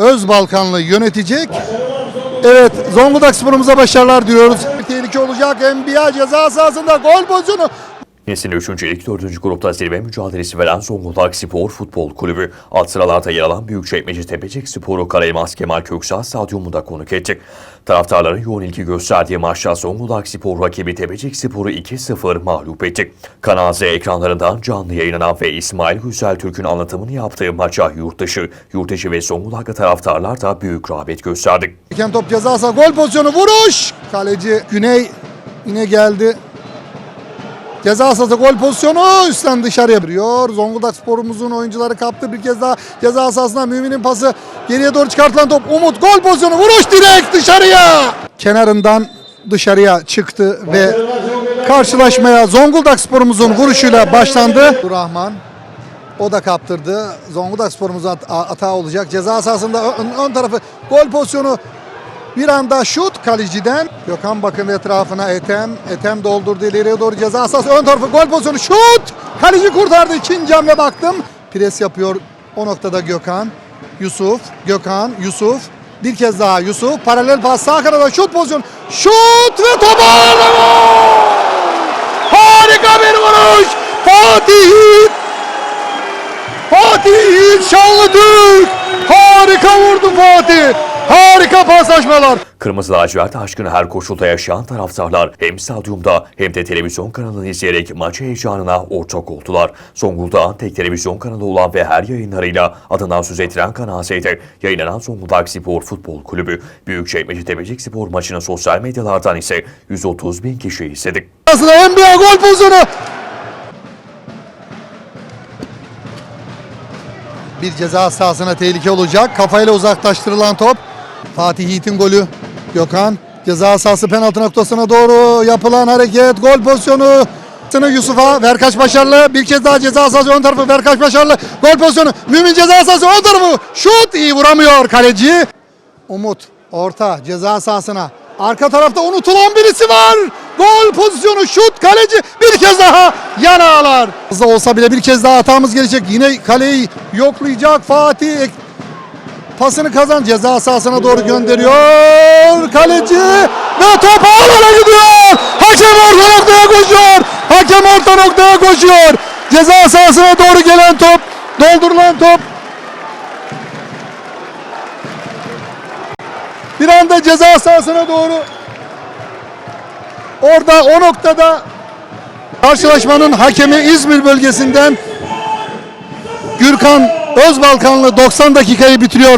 Özbalkanlı yönetecek. Evet Zonguldak sporumuza başarılar diyoruz. Bir tehlike olacak. NBA ceza sahasında gol pozisyonu. Nesrin 3. lig 4. grupta zirve mücadelesi veren Zonguldak Spor Futbol Kulübü alt sıralarda yer alan Büyükçekmece Tepecik Sporu Karayelmaz Kemal Köksal Stadyumunda konuk etti. Taraftarların yoğun ilgi gösterdiği maçta Zonguldak Spor rakibi Tepecik Spor'u 2-0 mağlup etti. Kanal Z ekranlarından canlı yayınlanan ve İsmail Güzel Türk'ün anlatımını yaptığı maça yurt dışı, yurt içi ve Zonguldaklı taraftarlar da büyük rağbet gösterdi. Hakem top ceza sahası gol pozisyonu vuruş. Kaleci Güney yine geldi. Ceza sahası gol pozisyonu üstten dışarıya vuruyor. Zonguldak sporumuzun oyuncuları kaptı bir kez daha ceza sahasına Mümin'in pası geriye doğru çıkartılan top Umut gol pozisyonu vuruş direkt dışarıya. Kenarından dışarıya çıktı ve karşılaşmaya Zonguldak sporumuzun vuruşuyla başlandı. Rahman o da kaptırdı. Zonguldak sporumuzun at- hata olacak. Ceza sahasında ön, ön tarafı gol pozisyonu bir anda şut kaleciden. Gökhan bakın etrafına Etem. Etem doldurdu ileriye doğru ceza sahası. Ön tarafı gol pozisyonu şut. Kaleci kurtardı. ikinci hamle baktım. Pres yapıyor o noktada Gökhan. Yusuf. Gökhan. Yusuf. Bir kez daha Yusuf. Paralel pas sağ kanada şut pozisyonu. Şut ve top ağırda gol! Harika bir vuruş. Fatih Yiğit Fatih Yiğit Şanlıtürk. Harika vurdu Fatih. Harika paslaşmalar. Kırmızı lacivert aşkını her koşulda yaşayan taraftarlar hem stadyumda hem de televizyon kanalını izleyerek maç heyecanına ortak oldular. Zonguldak'ın tek televizyon kanalı olan ve her yayınlarıyla adından söz ettiren Kanal Z'de yayınlanan Zonguldak Spor Futbol Kulübü Büyükçekmece Tepecik Spor maçını sosyal medyalardan ise 130 bin kişi izledi. Aslında NBA gol pozisyonu. Bir ceza sahasına tehlike olacak. Kafayla uzaklaştırılan top. Fatih Yiğit'in golü. Gökhan ceza sahası penaltı noktasına doğru yapılan hareket. Gol pozisyonu. Yusuf'a Verkaç başarılı. Bir kez daha ceza sahası ön tarafı Verkaç başarılı. Gol pozisyonu. Mümin ceza sahası ön tarafı. Şut iyi vuramıyor kaleci. Umut orta ceza sahasına. Arka tarafta unutulan birisi var. Gol pozisyonu şut kaleci bir kez daha yan ağlar. Hızlı olsa bile bir kez daha hatamız gelecek. Yine kaleyi yoklayacak Fatih. Pasını kazan ceza sahasına doğru gönderiyor. Kaleci ve top ağlara gidiyor. Hakem orta noktaya koşuyor. Hakem orta noktaya koşuyor. Ceza sahasına doğru gelen top, doldurulan top Bir anda ceza sahasına doğru orada o noktada karşılaşmanın hakemi İzmir bölgesinden Gürkan Özbalkanlı 90 dakikayı bitiriyor.